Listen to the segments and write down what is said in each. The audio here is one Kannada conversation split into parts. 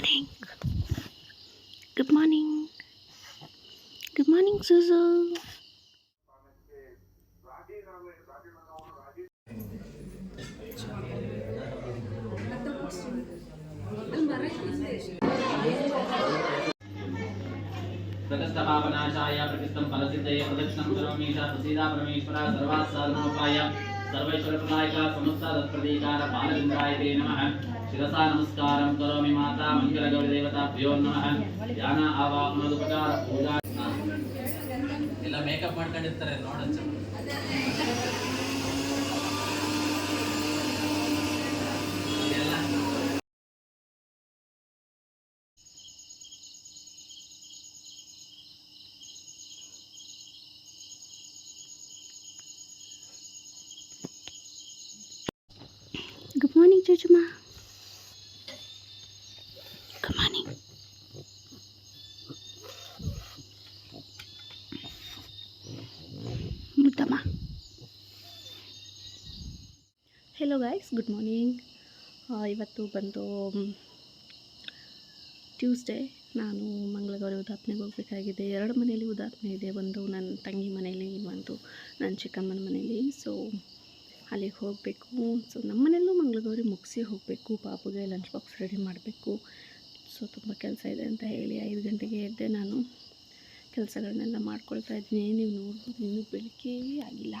morning. Good morning. Good morning, Suzu. प्रकृष्टपापनाशाय प्रकृष्टं फलसिद्धये प्रदक्षिणं करोमीशा प्रसीदा परमेश्वरा सर्वात् साधनोपाय सर्वैश्वरप्रदायक समस्त तत्प्रतीकार बालचन्द्राय ते नमः शिरसा नमस्कारं करोमि माता मङ्गलगौरिदेवताभ्यो नमः ಧ್ಯಾನ ಆವಾಹನೋಪಚಾರ ಪೂಜಾ ಎಲ್ಲ ಮೇಕಪ್ ಮಾಡ್ಕೊಂಡಿರ್ತಾರೆ ನೋಡಚ್ಚ ಎಲ್ಲ Good morning, Jujuma. Hello guys good morning ಇವತ್ತು ಬಂದು ಟ್ಯೂಸ್ಡೇ ನಾನು ಮಂಗಳಗೌರಿ ಉದಾತ್ಮೆಗೆ ಹೋಗಬೇಕಾಗಿದೆ. ಎರಡು ಮನೇಲಿ ಉದಾತ್ಮೆ ಇದೆ. ಒಂದು ನನ್ನ ತಂಗಿ ಮನೆಯಲ್ಲಿ, ಇನ್ನೊಂದು ನನ್ನ ಚಿಕ್ಕಮ್ಮನ ಮನೆಯಲ್ಲಿ. ಸೊ ಅಲ್ಲಿಗೆ ಹೋಗಬೇಕು. ಸೊ ನಮ್ಮ ಮನೆಯಲ್ಲೂ ಮಂಗಳಗೌರಿ ಮುಗಿಸಿ ಹೋಗಬೇಕು. ಪಾಪುಗೆ ಲಂಚ್ ಬಾಕ್ಸ್ ರೆಡಿ ಮಾಡಬೇಕು. ಸೊ ತುಂಬ ಕೆಲಸ ಇದೆ ಅಂತ ಹೇಳಿ ಐದು ಗಂಟೆಗೆ ಎದ್ದೆ ನಾನು. ಕೆಲಸಗಳನ್ನೆಲ್ಲ ಮಾಡ್ಕೊಳ್ತಾ ಇದ್ದೀನಿ. ನೀವು ನೋಡ್ಬೋದು, ಇನ್ನೂ ಬೆಳಿಗ್ಗೆ ಆಗಿಲ್ಲ.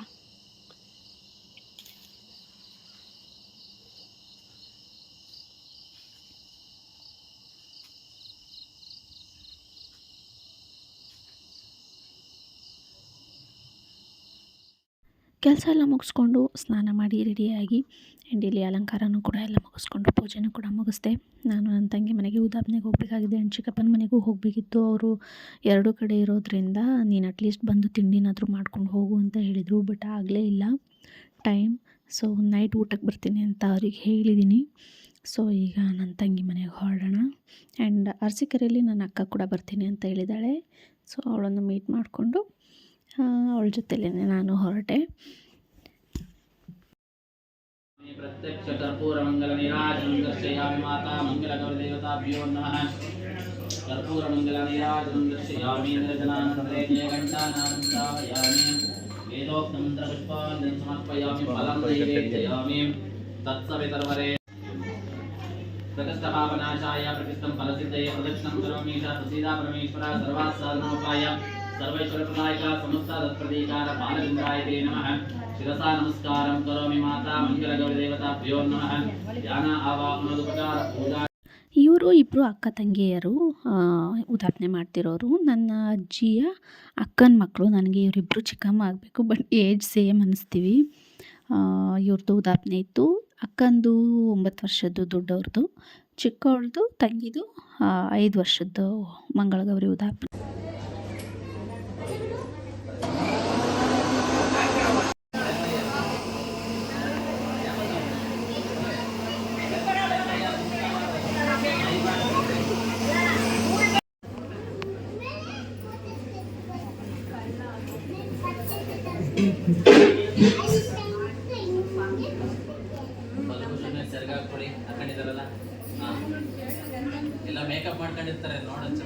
ಕೆಲಸ ಎಲ್ಲ ಮುಗಿಸ್ಕೊಂಡು ಸ್ನಾನ ಮಾಡಿ ರೆಡಿಯಾಗಿ ಆ್ಯಂಡ್ ಇಲ್ಲಿ ಅಲಂಕಾರನೂ ಕೂಡ ಎಲ್ಲ ಮುಗಿಸ್ಕೊಂಡು ಪೂಜೆನೂ ಕೂಡ ಮುಗಿಸ್ದೆ. ನಾನು ನನ್ನ ತಂಗಿ ಮನೆಗೆ ಉದಾಹರಣೆಗೆ ಹೋಗಬೇಕಾಗಿದೆ. ಆ್ಯಂಡ್ ಚಿಕ್ಕಪ್ಪನ ಮನೆಗೂ ಹೋಗಬೇಕಿತ್ತು. ಅವರು ಎರಡು ಕಡೆ ಇರೋದ್ರಿಂದ ನೀನು ಅಟ್ಲೀಸ್ಟ್ ಬಂದು ತಿಂಡಿನಾದರೂ ಮಾಡ್ಕೊಂಡು ಹೋಗು ಅಂತ ಹೇಳಿದರು. ಬಟ್ ಆಗಲೇ ಇಲ್ಲ. ಟೈಮ್ ಸೊ ನೈಟ್ ಊಟಕ್ಕೆ ಬರ್ತೀನಿ ಅಂತ ಅವ್ರಿಗೆ ಹೇಳಿದ್ದೀನಿ ಸೊ ಈಗ ನನ್ನ ತಂಗಿ ಮನೆಗೆ ಹೊರಡೋಣ. ಆ್ಯಂಡ್ ಅರಸೀಕೆರೆಯಲ್ಲಿ ನನ್ನ ಅಕ್ಕ ಕೂಡ ಬರ್ತೀನಿ ಅಂತ ಹೇಳಿದ್ದಾಳೆ ಸೊ ಅವಳನ್ನು ಮೀಟ್ ಮಾಡಿಕೊಂಡು ಅವಳ ಜೊತೆಲೇ ನಾನು ಹೊರಟೆ ಪ್ರತ್ಯಕ್ಷ ಕರ್ಪೂರ ಮಂಗಲ ನಿರಾಜ ಮಂಗಸ್ಯಾಮಿ ಮಾತಾ ಮಂಗಲ ಗೌರಿ ದೇವತಾಭ್ಯೋ ನಮಃ ಕರ್ಪೂರ ಮಂಗಲ ನಿರಾಜ ಮಂಗಸ್ಯಾಮಿ ನಿರಜನಾನಂದೇ ಘಂಟಾನಾನಂದಾವಯಾಮಿ ವೇದೋಕ್ತ ಮಂತ್ರ ಪುಷ್ಪಾಂಜಲಿ ಸಮರ್ಪಯಾಮಿ ಫಲಂ ನೈವೇದ್ಯಯಾಮಿ ತತ್ಸವಿತರ್ವರೆ ಪ್ರಕೃಷ್ಟಭಾವನಾಶಾಯ ಪ್ರಕೃಷ್ಟಂ ಫಲಸಿದ್ಧಯೇ ಪ್ರದಕ್ಷಿಣಂ ಕರೋಮೀಶ ಪ್ರಸೀದಾ ಪರಮೇಶ್ವರ ಸರ್ವಾತ್ಸಾಧನೋಪಾಯ ಸಮಸ್ತ ನಮಃ. ಶಿರಸಾ ನಮಸ್ಕಾರಂ ಕರೋಮಿ ಮಾತಾ ಮಂಗಲಗೌರಿದೇವತಾ ಪ್ರಿಯೋ ನಮಃ. ಧ್ಯಾನ ಪೂಜಾ ಇವರು ಇಬ್ಬರು ಅಕ್ಕ ತಂಗಿಯರು ಉದಾಹರಣೆ ಮಾಡ್ತಿರೋರು. ನನ್ನ ಅಜ್ಜಿಯ ಅಕ್ಕನ ಮಕ್ಕಳು ನನಗೆ ಇವರಿಬ್ಬರು ಚಿಕ್ಕಮ್ಮ ಆಗಬೇಕು, ಬಟ್ ಏಜ್ ಸೇಮ್ ಅನ್ನಿಸ್ತೀವಿ ಇವ್ರದ್ದು ಉದಾಹರಣೆ ಇತ್ತು. ಅಕ್ಕಂದು ಒಂಬತ್ತು ವರ್ಷದ್ದು ದೊಡ್ಡವ್ರದ್ದು ಚಿಕ್ಕವ್ರದ್ದು ತಂಗಿದು ಐದು ವರ್ಷದ್ದು ಮಂಗಳಗೌರಿ ಉದಾಹರಣೆ. ಬಲಭೂಷಣ ಹಾಕೊಂಡಿದ್ದಾರಲ್ಲ? ಹಾ. ಎಲ್ಲ ಮೇಕಪ್ ಮಾಡ್ಕೊಂಡಿರ್ತಾರೆ ನೋಡಚ್ಚ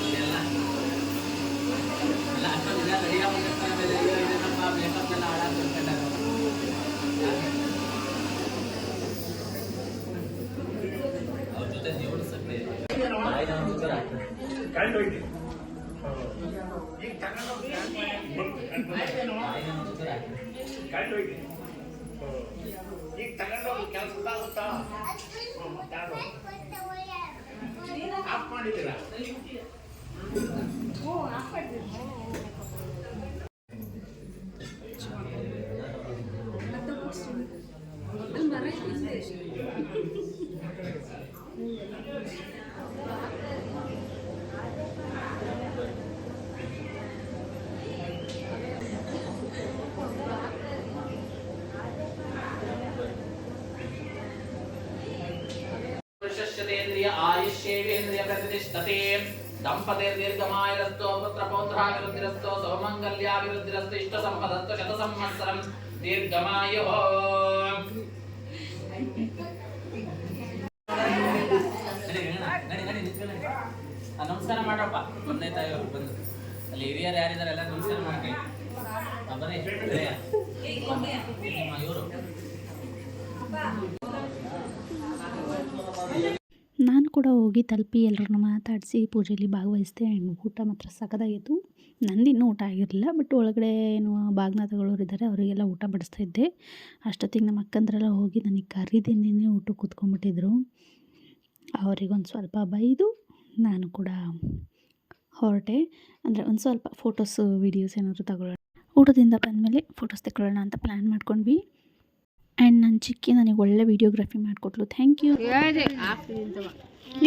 ಇದೆಲ್ಲ ಎಲ್ಲ. ಹಾಕೊಂಡಿಲ್ಲ ರೆಡಿ ಆಗ್ಬಿಟ್ಟಿರ್ತಾರೆ ಆಮೇಲೆ ಅಯ್ಯೋ ಇದನ್ನಪ್ಪ ಮೇಕಪ್ ಎಲ್ಲ ಹಾಳಾಗಿ ಬಿಡ್ಕೊಂಡಾಗ ಅವ್ರ ಜೊತೆ ನೀವು ಈಗ ತಗೊಂಡೋಗಿ ಕೆಲಸದಾಗುತ್ತಾ ಆಫ್ ಮಾಡಿದ್ದೀರಾ ದೇವೇಂದ್ರಿಯಪ್ರತಿಷ್ಠತೆ ದಂಪತಿರ್ದೀರ್ಘಮಾಯರಸ್ತು ಪುತ್ರ ಪೌತ್ರಾಭಿವೃದ್ಧಿರಸ್ತು ಸೌಮಂಗಲ್ಯಾಭಿವೃದ್ಧಿರಸ್ತು ಇಷ್ಟ ಸಂಪದಸ್ತು ಶತ ಸಂವತ್ಸರಂ ದೀರ್ಘಮಾಯೋ ನಮಸ್ಕಾರ ಮಾಡಪ್ಪ. ಒಂದನೇ ತಾಯಿ ಅವ್ರು ಬಂದು. ಅಲ್ಲಿ ಹಿರಿಯರು ಯಾರಿದ್ದಾರೆ ಎಲ್ಲ ನಮಸ್ಕಾರ ಮಾಡಿ ಬನ್ನಿ. ಇವರು. ಹೋಗಿ ತಲುಪಿ ಎಲ್ಲರನ್ನ ಮಾತಾಡಿಸಿ ಪೂಜೆಯಲ್ಲಿ ಭಾಗವಹಿಸಿದೆ ಆ್ಯಂಡ್ ಊಟ ಮಾತ್ರ ಸಖತ್ತಾಗಿತ್ತು ನಂದಿನ್ನೂ ಊಟ ಆಗಿರಲಿಲ್ಲ ಬಟ್ ಒಳಗಡೆ ಏನು ಭಾಗನಾಥಗಳವ್ರು ಇದ್ದಾರೆ, ಅವರಿಗೆಲ್ಲ ಊಟ ಬಡಿಸ್ತಾ ಇದ್ದೆ. ಅಷ್ಟೊತ್ತಿಗೆ ನಮ್ಮ ಅಕ್ಕಂದ್ರೆಲ್ಲ ಹೋಗಿ ನನಗೆ ಕರಿದೇನೆ ಊಟಕ್ಕೆ ಕೂತ್ಕೊಂಡ್ಬಿಟ್ಟಿದ್ರು. ಅವರಿಗೊಂದು ಸ್ವಲ್ಪ ಬೈದು ನಾನು ಕೂಡ ಹೊರಟೆ. ಅಂದರೆ ಒಂದು ಸ್ವಲ್ಪ ಫೋಟೋಸು ವೀಡಿಯೋಸ್ ಏನಾದರೂ ತಗೊಳ್ಳೋಣ. ಊಟದಿಂದ ಬಂದಮೇಲೆ ಫೋಟೋಸ್ ತಗೊಳ್ಳೋಣ ಅಂತ ಪ್ಲ್ಯಾನ್ ಮಾಡ್ಕೊಂಡ್ವಿ. ಆ್ಯಂಡ್ ನನ್ನ ಚಿಕ್ಕಿ ನನಗೆ ಒಳ್ಳೆ ವೀಡಿಯೋಗ್ರಫಿ ಮಾಡಿಕೊಟ್ಲು. ಥ್ಯಾಂಕ್ ಯು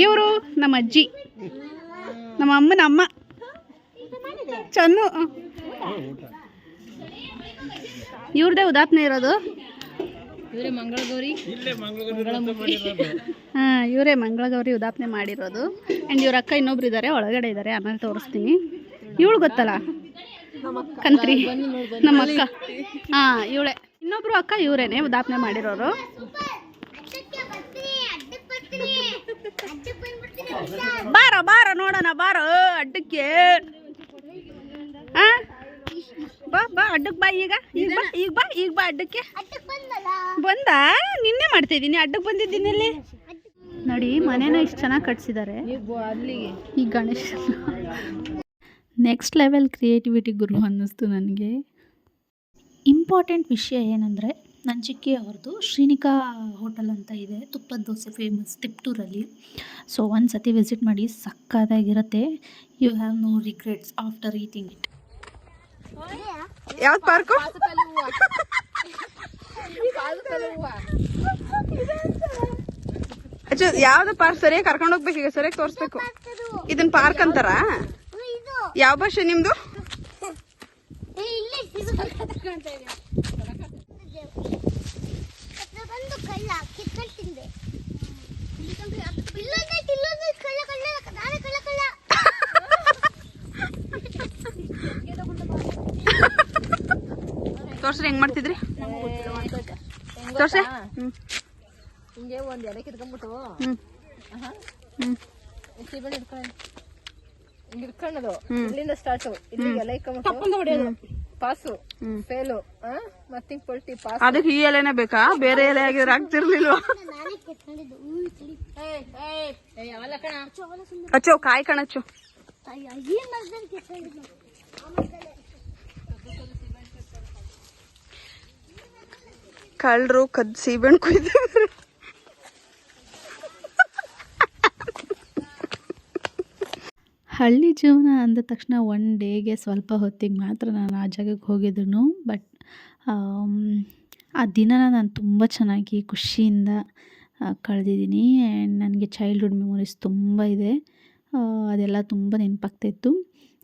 ಇವರು ನಮ್ಮ ಅಜ್ಜಿ. ನಮ್ಮ ಅಮ್ಮನ ಅಮ್ಮ. ಚನ್ನು ಇವ್ರದೇ ಉದಾತ್ನ ಇರೋದು. ಹಾಂ ಇವರೇ ಮಂಗಳಗೌರಿ ಉದಾಪನೆ ಮಾಡಿರೋದು. ಆ್ಯಂಡ್ ಇವ್ರ ಅಕ್ಕ ಇನ್ನೊಬ್ರು ಇದ್ದಾರೆ ಒಳಗಡೆ ಇದ್ದಾರೆ ಆಮೇಲೆ ತೋರಿಸ್ತೀನಿ. ಇವಳು ಗೊತ್ತಲ್ಲ? ಕಂತ್ರಿ ನಮ್ಮ ಅಕ್ಕ. ಹಾಂ ಇವಳೆ. ಇನ್ನೊಬ್ರು ಅಕ್ಕ ಇವರೇನೆ ಉದಾಪನೆ ಮಾಡಿರೋರು. ಬಾರ ಬಾರ ನೋಡೋಣ ಬಾರ. ಅಡ್ಡಕ್ಕೆ? ಬಾ ಬಾ ಅಡ್ಡಕ್ಕೆ ಬಾ ಈಗ. ಈಗ ಬಾ ಈಗ ಬಾ ಈಗ ಬಾ ಅಡ್ಡಕ್ಕೆ. ಬಂದ? ನಿನ್ನೆ ಮಾಡ್ತಾ ಇದ್ದೀನಿ. ಅಡ್ಡಕ್ಕೆ ಬಂದಿದ್ದೀನಿ ಅಲ್ಲಿ. ನೋಡಿ ಮನೇನ ಇಷ್ಟು ಚೆನ್ನಾಗಿ ಕಟ್ಸಿದ್ದಾರೆ ಈ ಗಣೇಶ. ನೆಕ್ಸ್ಟ್ ಲೆವೆಲ್ ಕ್ರಿಯೇಟಿವಿಟಿ ಗುರು ಅನ್ನಿಸ್ತು ನನಗೆ. ಇಂಪಾರ್ಟೆಂಟ್ ವಿಷಯ ಏನಂದರೆ ನನ್ನ ಚಿಕ್ಕಿ ಅವ್ರದ್ದು ಶ್ರೀನಿಕಾ ಹೋಟೆಲ್ ಅಂತ ಇದೆ. ತುಪ್ಪದ ದೋಸೆ ಫೇಮಸ್ ತಿಪ್ಟೂರಲ್ಲಿ. ಸೊ ಒಂದು ಸತಿ ವಿಸಿಟ್ ಮಾಡಿ ಸಕ್ಕತ್ತಾಗಿರುತ್ತೆ. You have no regrets after eating it ಯಾವ್ದು ಪಾರ್ಕು? ಅಚ್ಚು ಯಾವ್ದು ಪಾರ್ಕ್? ಸರಿಯಾಗಿ ಕರ್ಕೊಂಡು ಹೋಗ್ಬೇಕು ಈಗ ಸರಿಯಾಗಿ ತೋರಿಸ್ಬೇಕು. ಇದನ್ನ ಪಾರ್ಕ್ ಅಂತಾರ? ಯಾವ ಭಾಷೆ ನಿಮ್ದು ಬಂದು ಕಳ್ಳ ಕಿತ್ಕೊಂಡು ತಿಂದೆ. ತೋರ್ಸ್ರಿ ಹೆಂಗ್ ಮಾಡ್ತಿದ್ರಿ? ತೋರ್ಸ ಹಿಂಗೆ ಒಂದ್ ಎಲೆ ಕಿತ್ಕೊಂಡ್ಬಿಟ್ಟು. ಸೀಬೆಣ್ಣೆ ಹಿಡ್ಕೊಂಡು ಹಿಂಗ್ ಹ್ಮ್. ಇಲ್ಲಿಂದ ಸ್ಟಾರ್ಟ್ ಇಲ್ಲಿ ಎಲೆ ಇಟ್ಕೊಂಡ್ಬಿಟ್ಟು ಪಾಸು. ಫೇಲು. ಮತ್ತೆ ಪೊಲ್ಟಿ ಪಾಸ್. ಅದಕ್ಕೆ ಈ ಎಲೆನೇ ಬೇಕಾ? ಬೇರೆ ಎಲೆ ಆಗಿದ್ರೆ ಆಗ್ತಿರ್ಲಿಲ್ವಾ? ಅಚ್ಚೋ ಕಾಯಿ ಕಣಚ್ಚು ಕಳ್ರು ಕದ್ ಸೀಬೆಣ್ಣು ಕುಯ್ದು ಹಳ್ಳಿ ಜೀವನ ಅಂದ ತಕ್ಷಣ ಒನ್ ಡೇಗೆ ಸ್ವಲ್ಪ ಹೊತ್ತಿಗೆ ಮಾತ್ರ ನಾನು ಆ ಜಾಗಕ್ಕೆ ಹೋಗಿದ್ರು ಬಟ್ ಆ ದಿನ ನಾನು ತುಂಬ ಚೆನ್ನಾಗಿ ಖುಷಿಯಿಂದ ಕಳೆದಿದ್ದೀನಿ. ಆ್ಯಂಡ್ ನನಗೆ ಚೈಲ್ಡ್ಹುಡ್ ಮೆಮೊರೀಸ್ ತುಂಬ ಇದೆ. ಅದೆಲ್ಲ ತುಂಬ ನೆನಪಾಗ್ತಾಯಿತ್ತು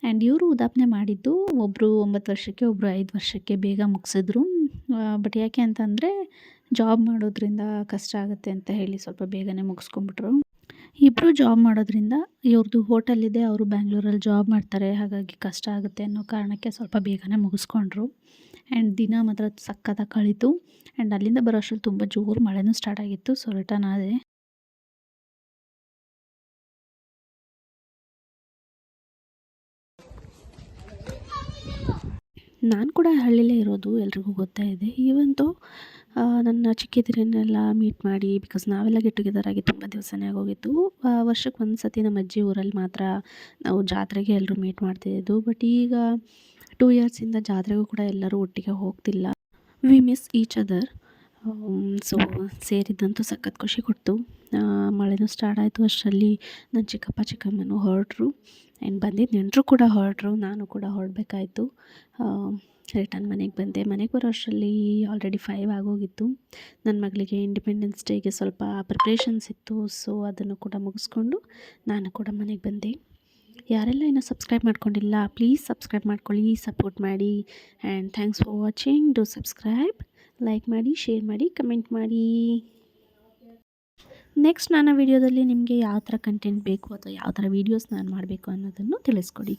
ಆ್ಯಂಡ್ ಇವರು ಉದಾಪನೆ ಮಾಡಿದ್ದು ಒಬ್ಬರು ಒಂಬತ್ತು ವರ್ಷಕ್ಕೆ ಒಬ್ಬರು ಐದು ವರ್ಷಕ್ಕೆ ಬೇಗ ಮುಗಿಸಿದ್ರು. ಬಟ್ ಯಾಕೆ ಅಂತಂದರೆ ಜಾಬ್ ಮಾಡೋದ್ರಿಂದ ಕಷ್ಟ ಆಗುತ್ತೆ ಅಂತ ಹೇಳಿ ಸ್ವಲ್ಪ ಬೇಗನೆ ಮುಗಿಸ್ಕೊಂಬಿಟ್ರು ಇಬ್ಬರು ಜಾಬ್ ಮಾಡೋದ್ರಿಂದ ಇವ್ರದ್ದು ಹೋಟೆಲ್ ಇದೆ, ಅವರು ಬ್ಯಾಂಗ್ಳೂರಲ್ಲಿ ಜಾಬ್ ಮಾಡ್ತಾರೆ, ಹಾಗಾಗಿ ಕಷ್ಟ ಆಗುತ್ತೆ ಅನ್ನೋ ಕಾರಣಕ್ಕೆ ಸ್ವಲ್ಪ ಬೇಗನೆ ಮುಗಿಸ್ಕೊಂಡ್ರು. ಆ್ಯಂಡ್ ದಿನ ಮಾತ್ರ ಸಖತ್ತಾಗಿ ಕಳೀತು. ಆ್ಯಂಡ್ ಅಲ್ಲಿಂದ ಬರೋ ಅಷ್ಟ್ರಲ್ಲಿ ತುಂಬ ಜೋರು ಮಳೆನೂ ಸ್ಟಾರ್ಟ್ ಆಗಿತ್ತು ಸೊ ರಿಟರ್ನ್ ಆದರೆ ನಾನು ಕೂಡ ಹಳ್ಳಿಲೇ ಇರೋದು ಎಲ್ರಿಗೂ ಗೊತ್ತೇ ಇದೆ ಈವಂತೂ ನನ್ನ ಚಿಕ್ಕಿದಿರನ್ನೆಲ್ಲ ಮೀಟ್ ಮಾಡಿ ಬಿಕಾಸ್ ನಾವೆಲ್ಲ ಗೆಟ್ ಟುಗೆದರ್ ಆಗಿ ತುಂಬ ದಿವಸನೇ ಆಗೋಗಿತ್ತು. ವರ್ಷಕ್ಕೆ ಒಂದು ಸತಿ ನಮ್ಮ ಅಜ್ಜಿ ಊರಲ್ಲಿ ಮಾತ್ರ ನಾವು ಜಾತ್ರೆಗೆ ಎಲ್ಲರೂ ಮೀಟ್ ಮಾಡ್ತಿದ್ದು ಬಟ್ ಈಗ ಟೂ ಇಯರ್ಸಿಂದ ಜಾತ್ರೆಗೂ ಕೂಡ ಎಲ್ಲರೂ ಒಟ್ಟಿಗೆ ಹೋಗ್ತಿಲ್ಲ. We miss each other so ಸೇರಿದ್ದಂತೂ ಸಖತ್ ಖುಷಿ ಕೊಡ್ತು. ಮಳೆನೂ ಸ್ಟಾರ್ಟ್ ಆಯಿತು. ಅಷ್ಟರಲ್ಲಿ ನನ್ನ ಚಿಕ್ಕಪ್ಪ ಚಿಕ್ಕಮ್ಮನೂ ಹೊರಟರು. ಆ್ಯಂಡ್ ಬಂದಿದ್ದ ನೆಂಟರು ಕೂಡ ಹೊರಟರು. ನಾನು ಕೂಡ ಹೊರಡ್ಬೇಕಾಯ್ತು. ರಿಟರ್ನ್ ಮನೆಗೆ ಬಂದೆ. ಮನೆಗೆ ಬರೋ ಅಷ್ಟರಲ್ಲಿ ಆಲ್ರೆಡಿ ಫೈವ್ ಆಗೋಗಿತ್ತು. ನನ್ನ ಮಗಳಿಗೆ ಇಂಡಿಪೆಂಡೆನ್ಸ್ ಡೇಗೆ ಸ್ವಲ್ಪ ಪ್ರಿಪ್ರೇಷನ್ಸ್ ಇತ್ತು. ಸೊ ಅದನ್ನು ಕೂಡ ಮುಗಿಸ್ಕೊಂಡು ನಾನು ಕೂಡ ಮನೆಗೆ ಬಂದೆ. ಯಾರೆಲ್ಲ ಇನ್ನೂ ಸಬ್ಸ್ಕ್ರೈಬ್ ಮಾಡ್ಕೊಂಡಿಲ್ಲ ಪ್ಲೀಸ್ ಸಬ್ಸ್ಕ್ರೈಬ್ ಮಾಡ್ಕೊಳ್ಳಿ ಸಪೋರ್ಟ್ ಮಾಡಿ. And thanks for watching do subscribe like ಮಾಡಿ ಶೇರ್ ಮಾಡಿ ಕಮೆಂಟ್ ಮಾಡಿ. ನೆಕ್ಸ್ಟ್ ನನ್ನ ವಿಡಿಯೋದಲ್ಲಿ ನಿಮಗೆ ಯಾವ ಥರ ಕಂಟೆಂಟ್ ಬೇಕು ಅಥವಾ ಯಾವ ಥರ ವೀಡಿಯೋಸ್ ನಾನು ಮಾಡಬೇಕು ಅನ್ನೋದನ್ನು ತಿಳಿಸ್ಕೊಡಿ.